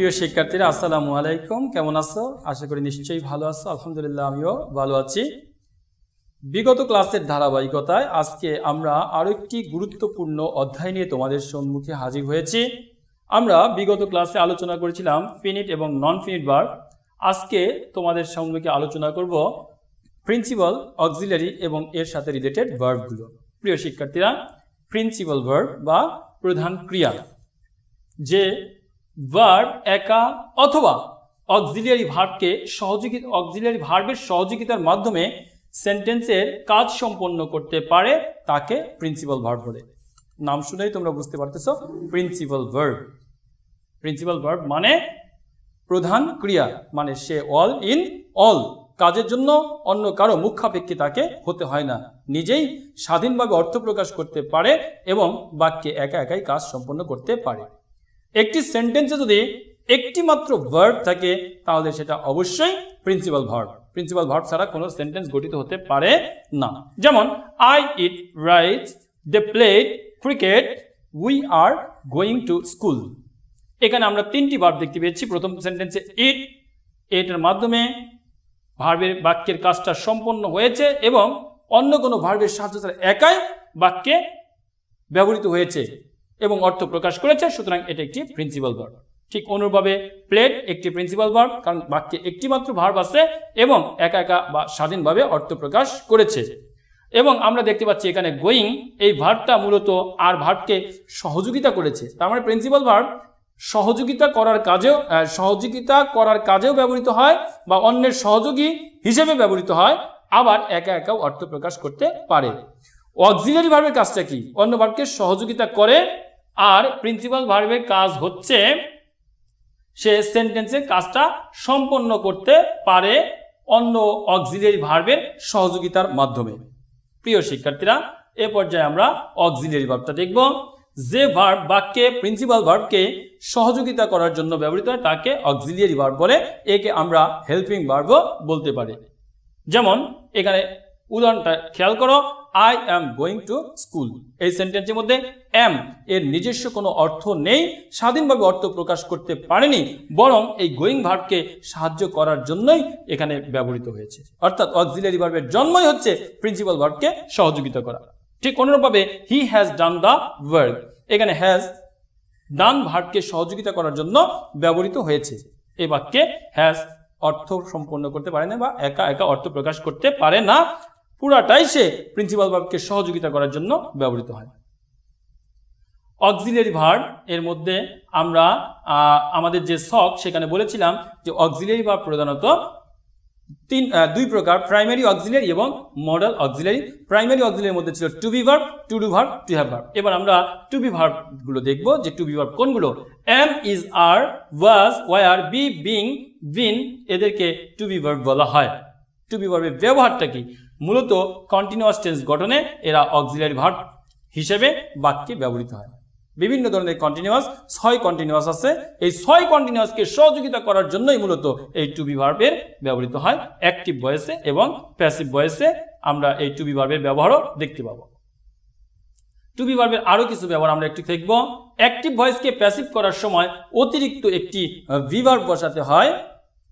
প্রিয় শিক্ষার্থীরা, আসসালামু আলাইকুম। কেমন আছো? আশা করি নিশ্চয়ই ভালো আছো। আলহামদুলিল্লাহ, আমিও ভালো আছি। বিগত ক্লাসের ধারাবাহিকতায় আজকে আমরা আরও একটি গুরুত্বপূর্ণ অধ্যায় নিয়ে তোমাদের সম্মুখে হাজির হয়েছি। আমরা বিগত ক্লাসে আলোচনা করেছিলাম ফিনিট এবং নন ফিনিট বার আজকে তোমাদের সম্মুখে আলোচনা করব প্রিন্সিপাল অক্সিলারি এবং এর সাথে রিলেটেড ভার্বগুলো প্রিয় শিক্ষার্থীরা প্রিন্সিপাল ভার্ব বা প্রধান ক্রিয়া। যে ভার্ব একা অথবা অক্সিলিয়ারি ভার্বকে সহযোগিতা অক্সিলিয়ারি ভার্বের সহযোগিতার মাধ্যমে সেন্টেন্সের কাজ সম্পন্ন করতে পারে তাকে প্রিন্সিপাল ভার্ব বলে। নাম শুনেই তোমরা বুঝতে পারতেছ প্রিন্সিপাল ভার্ব প্রিন্সিপাল ভার্ব মানে প্রধান ক্রিয়া মানে সে অল ইন অল কাজের জন্য অন্য কারও মুখাপেক্ষী তাকে হতে হয় না। নিজেই স্বাধীনভাবে অর্থ প্রকাশ করতে পারে এবং বাক্যে একা একাই কাজ সম্পন্ন করতে পারে। একটি সেন্টেন্সে যদি একটি মাত্র ভার্ব থাকে, তাহলে সেটা অবশ্যই প্রিন্সিপাল ভার্ব প্রিন্সিপাল ভার্ব ছাড়া কোনো সেন্টেন্স গঠিত হতে পারে না। যেমন I eat right they played cricket we are going to school এখানে আমরা তিনটি ভার্ব দেখতে পেয়েছি। প্রথম সেন্টেন্সে ইট এটার মাধ্যমে ভার্বের বাক্যের কাজটা সম্পন্ন হয়েছে এবং অন্য কোনো ভার্বের সাহায্য ছাড়া একাই বাক্যে ব্যবহৃত হয়েছে। এবং অর্থ প্রকাশ করেছে, সুতরাং এটা একটি প্রিন্সিপাল ভার্ব ঠিক অনুরূপভাবে প্লেড একটি প্রিন্সিপাল ভার্ব কারণ বাক্যে একটি মাত্র ভার্ব আছে এবং একা একা বা স্বাধীনভাবে অর্থ প্রকাশ করেছে। এবং আমরা দেখতে পাচ্ছি এখানে গোয়িং এই ভার্বটা মূলত আর ভার্বকে সহযোগিতা করেছে। তার মানে প্রিন্সিপাল ভার্ব সহযোগিতা করার কাজেও সহযোগিতা করার কাজেও ব্যবহৃত হয় বা অন্যের সহযোগী হিসেবে ব্যবহৃত হয়, আবার একা একাও অর্থ প্রকাশ করতে পারে। অক্সিলারি ভার্বের কাজটা কি? অন্য ভার্বকে সহযোগিতা করে আর প্রিন্সিপাল ভার্বের কাজ হচ্ছে সে সেন্টেন্সের কাজটা সম্পন্ন করতে পারে অন্য অক্সিলারি ভার্বের সহযোগিতার মাধ্যমে। প্রিয় শিক্ষার্থীরা, এ পর্যায়ে আমরা অক্সিলারি ভার্বটা দেখব। যে ভার্ব বাক্যে প্রিন্সিপাল ভার্বকে সহযোগিতা করার জন্য ব্যবহৃত হয়, তাকে অক্সিলিয়ারি ভার্ব বলে। একে আমরা হেল্পিং ভার্বও বলতে পারি। যেমন, এখানে উদাহরণটা খেয়াল করো I am going to school এই সেন্টেন্সের মধ্যে অ্যাম এর নিজস্ব কোনো অর্থ নেই, স্বাধীনভাবে অর্থ প্রকাশ করতে পারেনি, বরং এই গোয়িং ভার্বকে সাহায্য করার জন্যই এখানে ব্যবহৃত হয়েছে। অর্থাৎ অক্সিলারি ভার্বের জন্মই হচ্ছে প্রিন্সিপাল ভার্বকে সহযোগিতা করা। ঠিক অনুরূপভাবে he has done the work এখানে হ্যাজ ডান ভার্বকে সহযোগিতা করার জন্য ব্যবহৃত হয়েছে। এই বাক্যে হ্যাজ অর্থ সম্পন্ন করতে পারে না বা একা একা অর্থ প্রকাশ করতে পারে না। পুরাটাই সে প্রিন্সিপাল ভার্বকে সহযোগিতা করার জন্য ব্যবহৃত হয়। অক্সিলিয়ারি ভার্ব এর মধ্যে আমরা আমাদের যে শখ সেখানে বলেছিলাম যে অক্সিলিয়ারি ভার্ব প্রধানত তিন দুই প্রকার প্রাইমারি অক্সিলিয়ারি এবং মডেল অক্সিলিয়ারি প্রাইমারি অক্সিলিয়ারির মধ্যে ছিল to be verb to do verb to have verb এবার আমরা টু বি ভার্বগুলো দেখব যে টু বি ভার্ব কোনগুলো। Am is are was were be being been এদেরকে টু বি ভার্ব বলা হয়। টু বি ভার্বের ব্যবহারটা কি? মূলত কন্টিনিউয়াস টেন্স গঠনে এরা অক্সিলিয়ারি ভার্ব হিসেবে বাক্যে ব্যবহৃত হয়। বিভিন্ন ধরনের কন্টিনিউয়াস ছয় কন্টিনিউয়াস আছে। এই ছয় কন্টিনিউয়াসকে সহযোগিতা করার জন্যই মূলত এই টু বি ভার্বের ব্যবহৃত হয়। অ্যাক্টিভ ভয়েসে এবং প্যাসিভ ভয়েসে আমরা এই টু বি ভার্বের ব্যবহারও দেখতে পাবো। টু বি ভার্বের আরও কিছু ব্যবহার আমরা একটু দেখব। অ্যাক্টিভ ভয়েসকে প্যাসিভ করার সময় অতিরিক্ত একটি ভিভার্ব বসাতে হয়।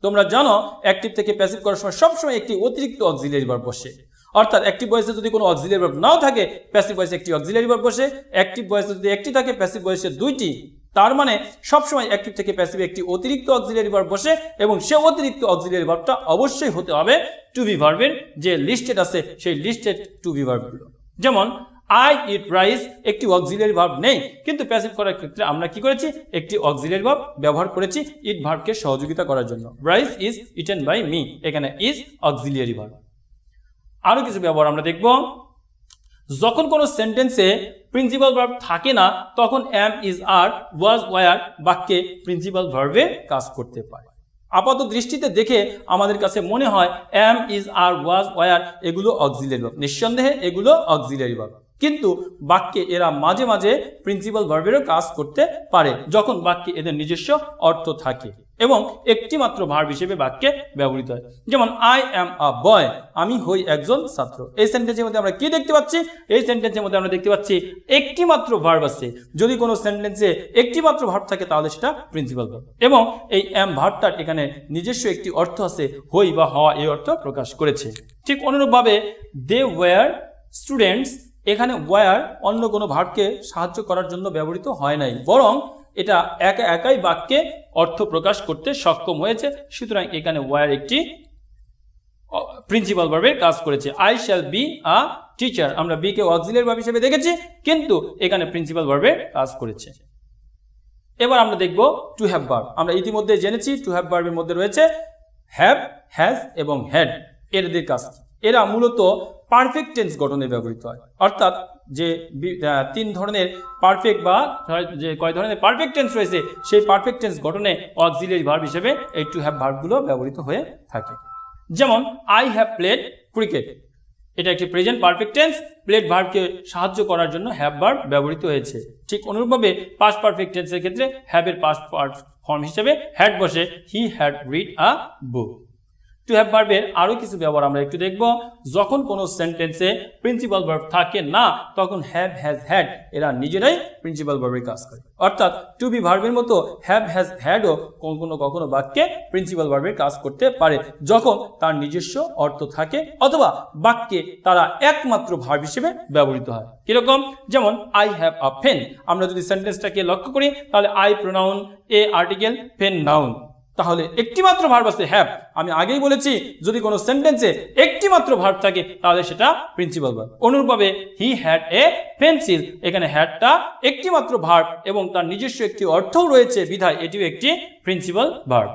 তোমরা জানো অ্যাক্টিভ থেকে প্যাসিভ করার সময় সবসময় একটি অতিরিক্ত অক্সিলিয়ারি ভার্ব বসে। অর্থাৎ অ্যাক্টিভ ভয়েসে যদি কোনো অক্সিলিয়ারি ভার্ব নাও থাকে প্যাসিভ ভয়েসে একটি অক্সিলিয়ারি ভার্ব বসে। অ্যাক্টিভ ভয়েসে যদি একটি থাকে প্যাসিভ ভয়েসে দুইটি। তার মানে সবসময় অ্যাক্টিভ থেকে প্যাসিভ একটি অতিরিক্ত অক্সিলিয়ারি ভার্ব বসে এবং সে অতিরিক্ত অক্সিলিয়ারি ভার্বটা অবশ্যই হতে হবে টু বি ভার্বের যে লিস্টেড আছে, সেই লিস্টেড টু বি ভার্বগুলো যেমন আই ইট রাইস একটি অক্সিলিয়ারি ভার্ব নেই, কিন্তু প্যাসিভ করার ক্ষেত্রে আমরা কি করেছি? একটি অক্সিলিয়ারি ভার্ব ব্যবহার করেছি ইট ভার্বকে সহযোগিতা করার জন্য। Rice is eaten by me এখানে ইজ অক্সিলিয়ারি ভার্ব আরও কিছু ব্যবহার আমরা দেখব। যখন কোনো সেন্টেন্সে প্রিন্সিপাল ভার্ব থাকে না, তখন am is are was were বাক্যে প্রিন্সিপাল ভার্বে কাজ করতে পারে। আপাত দৃষ্টিতে দেখে আমাদের কাছে মনে হয় am is are was were এগুলো অক্সিলিয়ারি ভার্ব নিঃসন্দেহে এগুলো অক্সিলিয়ারি ভার্ব কিন্তু বাক্যে এরা মাঝে মাঝে প্রিন্সিপাল ভার্বেরও কাজ করতে পারে, যখন বাক্যে এদের নিজস্ব অর্থ থাকে এবং একটি মাত্র হিসেবে বাক্যে ব্যবহৃত হয়। যেমন আই অ্যাম আ বয় আমি হই একজন ছাত্র। এই সেন্টেন্সের মধ্যে আমরা কি দেখতে পাচ্ছি? এই সেন্টেন্সের মধ্যে আমরা দেখতে পাচ্ছি একটি মাত্র আছে। যদি কোনো সেন্টেন্সে একটি মাত্র থাকে, তাহলে সেটা প্রিন্সিপাল ভার্ব এবং এই অ্যাম ভার্বটার এখানে নিজস্ব একটি অর্থ আছে, হই বা হওয়া এই অর্থ প্রকাশ করেছে। ঠিক অনুরূপভাবে দে ওয়ার স্টুডেন্টস এখানে ওয়ার অন্য কোনো ভার্বকে সাহায্য করার জন্য ব্যবহৃত হয় নাই। বরং এটা একা একাই বাক্যে অর্থ প্রকাশ করতে সক্ষম হয়েছে। সুতরাং এখানে ওয়ার একটি প্রিন্সিপাল ভার্বের কাজ করেছে। I shall be a teacher আমরা বি কে অক্সিলিয়ারি ভার্ব হিসেবে দেখেছি, কিন্তু এখানে প্রিন্সিপাল ভার্বের কাজ করেছে। এবার আমরা দেখব টু হ্যাভ ভার্ব আমরা ইতিমধ্যে জেনেছি টু হ্যাভ ভার্বের মধ্যে রয়েছে হ্যাভ হ্যাজ এবং হ্যাড এদের কাজ এরা মূলত পারফেক্ট টেন্স গঠনে ব্যবহৃত হয়। অর্থাৎ যে তিন ধরনের পারফেক্ট বা যে কয় ধরনের পারফেক্ট টেন্স রয়েছে, সেই পারফেক্ট টেন্স গঠনে অক্সিলিয়ারি ভার্ব হিসেবে এই টু হ্যাভ ভার্বগুলো ব্যবহৃত হয়ে থাকে। যেমন আই হ্যাভ প্লেড ক্রিকেট এটা একটি প্রেজেন্ট পারফেক্ট টেন্স প্লেড ভার্বকে সাহায্য করার জন্য হ্যাভ ভার্ব ব্যবহৃত হয়েছে। ঠিক অনুরূপভাবে পাস্ট পারফেক্ট টেন্সের ক্ষেত্রে হ্যাভের পাস্ট ফর্ম হিসেবে হ্যাড বসে he had read a book to have ভার্বের আরও কিছু ব্যবহার আমরা একটু দেখব। যখন কোনো সেন্টেন্সে প্রিন্সিপাল ভার্ব থাকে না, তখন হ্যাভ হ্যাজ হ্যাড এরা নিজেরাই প্রিন্সিপাল ভার্বের কাজ করে। অর্থাৎ টু বি ভার্বের মতো হ্যাভ হ্যাজ হ্যাডও কখনো কখনো বাক্যে প্রিন্সিপাল ভার্বের কাজ করতে পারে, যখন তার নিজস্ব অর্থ থাকে অথবা বাক্যে তারা একমাত্র ভার্ব হিসেবে ব্যবহৃত হয়। কীরকম? যেমন আই হ্যাভ আ ফেন আমরা যদি সেন্টেন্সটাকে লক্ষ্য করি, তাহলে I pronoun a article pen noun তাহলে একটি মাত্র ভার্ব আছে হ্যাভ আমি আগেই বলেছি, যদি কোনো সেন্টেন্সে একটি মাত্র ভার্ব থাকে, তাহলে সেটা প্রিন্সিপাল ভার্ব অনুরূপভাবে হি হ্যাড এ পেন্সিল এখানে হ্যাডটা একটি মাত্র ভার্ব এবং তার নিজস্ব একটি অর্থও রয়েছে বিধায় এটিও একটি প্রিন্সিপাল ভার্ব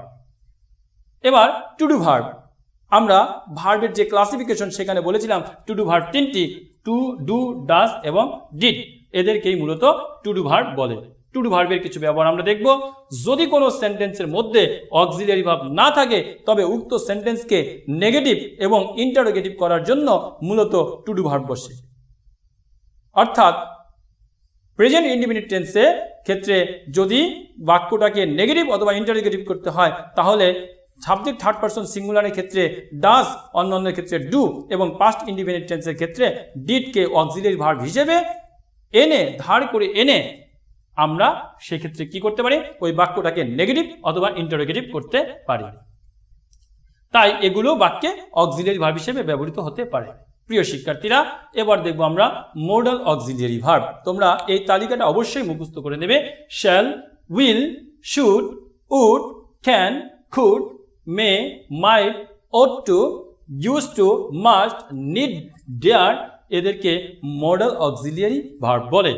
এবার টু ডু ভার্ব আমরা ভার্বের যে ক্লাসিফিকেশন সেখানে বলেছিলাম টু ডু ভার্ব তিনটি টু ডু ডাস এবং ডিড এদেরকেই মূলত টু ডু ভার্ব বলে। টু ডু ভার্বের কিছু ব্যবহার আমরা দেখব। যদি কোনো সেন্টেন্সের মধ্যে অক্সিলিয়ারি ভার্ব না থাকে, তবে উক্ত সেন্টেন্সকে নেগেটিভ এবং ইন্টারোগেটিভ করার জন্য মূলত টু ডু ভার্ব বসে। অর্থাৎ, প্রেজেন্ট ইন্ডিপেন্ডেন্ট টেন্সে ক্ষেত্রে যদি বাক্যটাকে নেগেটিভ অথবা ইন্টারোগেটিভ করতে হয়, তাহলে সাবজেক্ট থার্ড পারসন সিঙ্গুলারের ক্ষেত্রে ডাস, অন্যান্যের ক্ষেত্রে ডু এবং পাস্ট ইন্ডিপেন্ডেন্ট টেন্সের ক্ষেত্রে ডিটকে অক্সিলিয়ারি ভার্ব হিসেবে এনে, ধার করে এনে আমরা সেক্ষেত্রে কি করতে পারি? ওই বাক্যটাকে নেগেটিভ অথবা ইন্টারোগেটিভ করতে পারি। তাই এগুলো বাক্যে অক্সিলিয়ারি ভার্ব হিসেবে ব্যবহৃত হতে পারে। প্রিয় শিক্ষার্থীরা, এবার দেখব আমরা মোডাল অক্সিলিয়ারি ভার্ব তোমরা এই তালিকাটা অবশ্যই মুখস্থ করে নেবে। Shall will should would can could may might ought to use to must need dare এদেরকে মডেল অক্সিলিয়ারি ভার্ব বলে।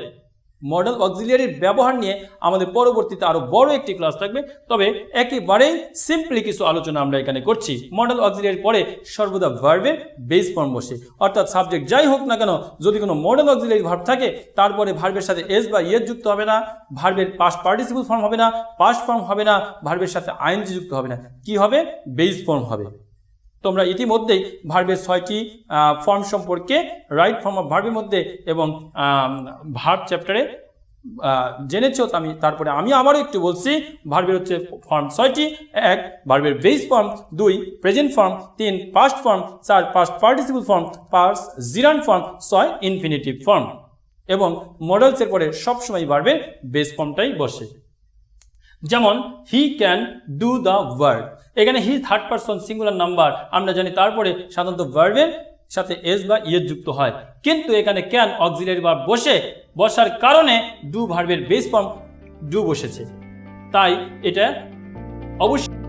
মডেল অক্সিলিয়ারির ব্যবহার নিয়ে আমাদের পরবর্তীতে আরও বড় একটি ক্লাস থাকবে। তবে একেবারেই সিম্পলি কিছু আলোচনা আমরা এখানে করছি। মডেল অক্সিলিয়ারি পরে সর্বদা ভার্বের বেস ফর্ম বসে। অর্থাৎ সাবজেক্ট যাই হোক না কেন, যদি কোনো মডেল অক্সিলিয়ারি ভার্ব থাকে, তারপরে ভার্বের সাথে এস বা ইয়েস যুক্ত হবে না ভার্বের পাস্ট পার্টিসিপল ফর্ম হবে না পাস্ট ফর্ম হবে না ভার্বের সাথে আইনজি যুক্ত হবে না। কি হবে? বেস ফর্ম হবে। তোমরা ইতিমধ্যেই ভার্বের ছয়টি ফর্ম সম্পর্কে রাইট ফর্ম অফ ভার্বের মধ্যে এবং ভার্ব চ্যাপ্টারে জেনেছ, তো আমি, তারপরে আমি আবারও একটু বলছি ভার্বের হচ্ছে ফর্ম ছয়টি, এক ভার্বের বেস ফর্ম দুই প্রেজেন্ট ফর্ম তিন পাস্ট ফর্ম চার পাস্ট পার্টিসিপল ফর্ম পাঁচ জিরান ফর্ম ছয় ইনফিনিটিভ ফর্ম এবং মডেলসের পরে সবসময় ভার্বের বেস ফর্মটাই বসে। যেমন he can do the work এখানে he third person singular number আমরা জানি তারপরে সাধারণত ভার্বের সাথে এস বা ইয়ে যুক্ত হয়। কিন্তু এখানে ক্যান অক্সিলারি বা বসে, বসার কারণে ডু ভার্বের বেস ফর্ম ডু বসেছে। তাই এটা অবশ্যই